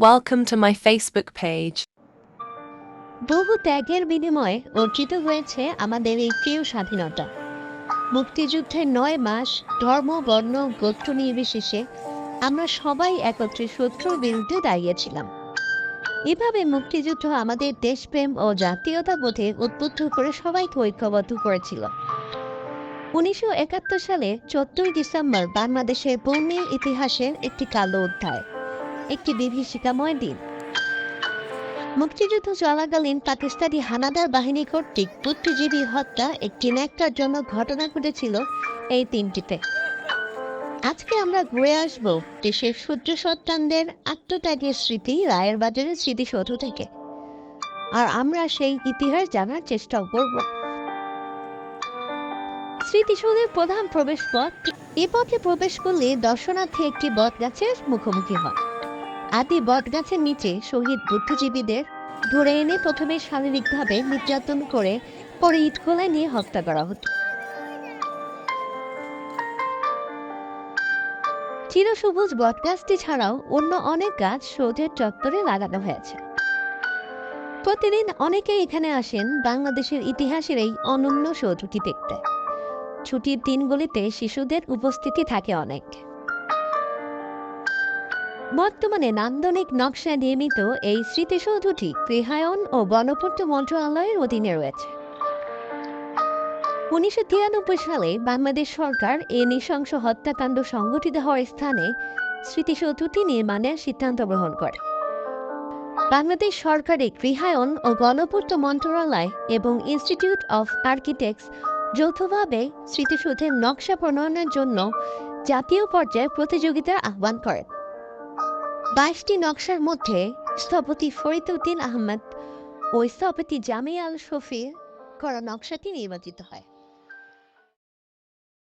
Welcome to my Facebook page. বহু ত্যাগের বিনিময়ে অর্জিত হয়েছে আমাদের এই প্রিয় স্বাধীনতা। মুক্তিযুদ্ধের নয় মাস ধর্ম, বর্ণ গোত্র নির্বিশেষে আমরা সবাই একত্রে শত্রুর বিরুদ্ধে দাঁড়িয়েছিলাম। এভাবে মুক্তিযুদ্ধ আমাদের দেশপ্রেম ও জাতীয়তাবোধে উদ্বুদ্ধ করে সবাইকে ঐক্যবদ্ধ করেছিল। উনিশশো একাত্তর সালে চোদ্দই ডিসেম্বর বাংলাদেশের বর্ণীয় ইতিহাসের একটি কালো অধ্যায়। একটি বিভীষিকাময় দিন। মুক্তিযুদ্ধ চলাকালীন পাকিস্তানি হানাদার বাহিনী কর্তৃক বুদ্ধিজীবী হত্যা একটি ন্যাক্কারজনক ঘটনা ঘটেছিল এই তিনটিতে। আজকে আমরা ঘুরে আসব দেশের সূর্য সন্তানদের আত্মত্যাগের স্মৃতি, রায়ের বাজারের স্মৃতিসৌধ থেকে। আর আমরা সেই ইতিহাস জানার চেষ্টা করব। স্মৃতিসৌধের প্রধান প্রবেশ পথ, এ পথে প্রবেশ করলে দর্শনার্থী একটি বট গাছের মুখোমুখি হয় আদি বটগাছের নিচে শহীদ বুদ্ধিজীবীদের ধরে এনে প্রথমে শারীরিকভাবে নির্যাতন করে, পরে ইটকোলায় নিয়ে হত্যা করা হতো। চিরসবুজ বটগাছটি ছাড়াও অন্য অনেক গাছ সৌধের চত্বরে লাগানো হয়েছে। প্রতিদিন অনেকে এখানে আসেন বাংলাদেশের ইতিহাসের এই অনন্য সৌধটি দেখতে। ছুটির দিনগুলিতে শিশুদের উপস্থিতি থাকে অনেক। বর্তমানে নান্দনিক নকশা নির্মিত এই স্মৃতিসৌধটি গৃহায়ন ও গণপূর্ত মন্ত্রণালয়ের অধীনে রয়েছে। উনিশশো তিরানব্বই সালে বাংলাদেশ সরকার এ নৃশংস হত্যাকাণ্ড সংঘটিত হওয়ার স্থানে স্মৃতিসৌধটি নির্মাণের সিদ্ধান্ত গ্রহণ করে। বাংলাদেশ সরকারের গৃহায়ন ও গণপূর্ত মন্ত্রণালয় এবং ইনস্টিটিউট অফ আর্কিটেক্টস যৌথভাবে স্মৃতিসৌধের নকশা প্রণয়নের জন্য জাতীয় পর্যায়ে প্রতিযোগিতার আহ্বান করে বাইশটি নকশার মধ্যে স্থপতি ফরিদ উদ্দিন আহমদ ও স্থপতি জামে আল শফির করা নকশাটি নির্বাচিত হয়।